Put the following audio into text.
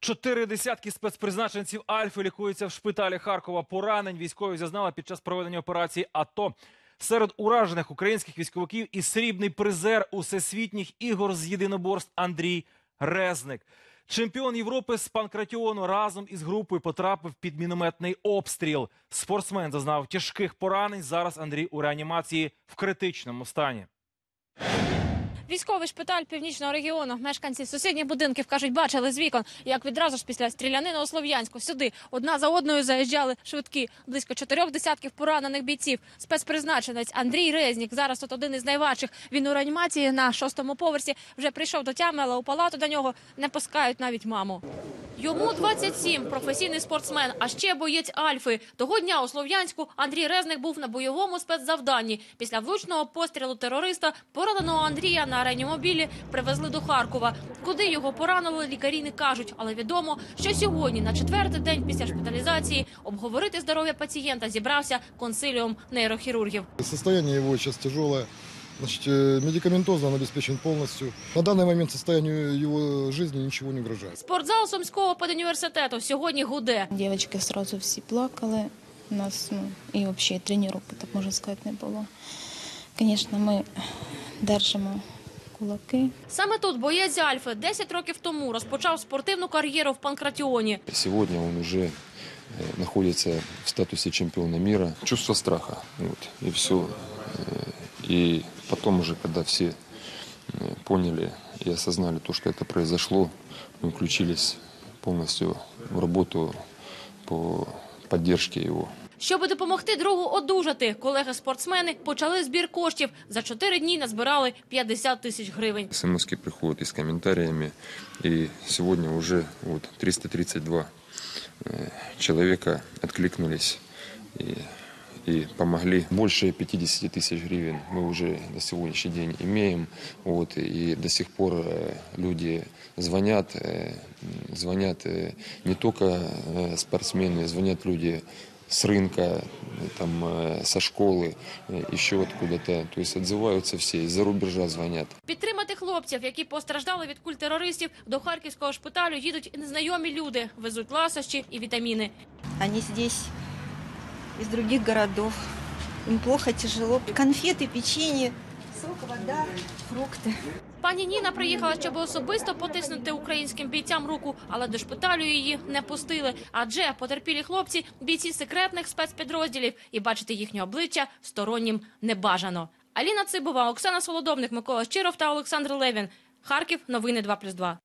Чотири десятки спецпризначенців Альфи лікуються в шпиталі Харкова. Поранень військові зазнали під час проведення операції АТО. Серед уражених українських військовиків і срібний призер усесвітніх ігор з єдиноборств Андрій Резник. Чемпіон Європи з панкратіону разом із групою потрапив під мінометний обстріл. Спортсмен зазнав тяжких поранень. Зараз Андрій у реанімації в критичному стані. Військовий шпиталь північного регіону. Мешканці сусідніх будинків кажуть, бачили з вікон, як відразу ж після стрілянини у Слов'янську сюди одна за одною заїжджали швидкі. Близько чотирьох десятків поранених бійців. Спецпризначенець Андрій Резнік зараз тут один із найважчих. Він у реанімації на шостому поверсі вже прийшов до тями, але у палату до нього не пускають навіть маму. Йому 27, професійний спортсмен, а ще боєць Альфи. Того дня у Слов'янську Андрій Резник був на бойовому спецзавданні. Після влучного пострілу терориста пораненого Андрія на реанімобілі привезли до Харкова. Куди його поранили, лікарі не кажуть, але відомо, що сьогодні, на четвертий день після шпиталізації, обговорити здоров'я пацієнта зібрався консиліум нейрохірургів. Состояние его сейчас тяжелое. Значит, э, медикаментозно он обеспечен полностью. На данный момент состоянию его жизни ничего не угрожает. Спортзал Сумського педуніверситету сьогодні гуде. Девочки сразу всі плакали. У нас ну, і взагалі тренувок, так можна сказати, не було. Звісно, ми держимо кулаки. Саме тут боєць Альфи 10 років тому розпочав спортивну кар'єру в Панкратіоні. Сегодня он уже э, находится в статусе чемпиона мира. Чувство страха. Вот, и все. И потом уже, когда все э, поняли и осознали то, что это произошло, мы включились полностью в работу по поддержке его. Щоб допомогти другу одужати, колеги-спортсмени почали збір коштів. За 4 дні назбирали 50 тисяч гривень. смс приходят и с комментариями. И сегодня уже вот 332 э, человека откликнулись и, и помогли. Больше 50 тысяч гривен мы уже на сегодняшний день имеем. Вот, и до сих пор э, люди звонят, э, м, звонят э, не только э, спортсмены, звонят люди с рынка, э, там, э, со школы, э, еще откуда-то. То есть отзываются все, из-за рубежа звонят. Підтримати хлопців, які постраждали від куль терористів, до харківського шпиталю їдуть і незнайомі люди, везуть ласощі і вітаміни. Они здесь из других городов. Им плохо, тяжело. Конфеты, печенье, сок, вода, фрукты. Пані Ніна приїхала, щоб особисто потиснути українським бійцям руку, але до шпиталю її не пустили. Адже потерпілі хлопці бійці секретних спецпідрозділів, і бачити їхнє обличчя стороннім не бажано. Аліна Цибова, Оксана Солодовник, Микола Щиров та Олександр Левін. Харків. Новини 2+,2.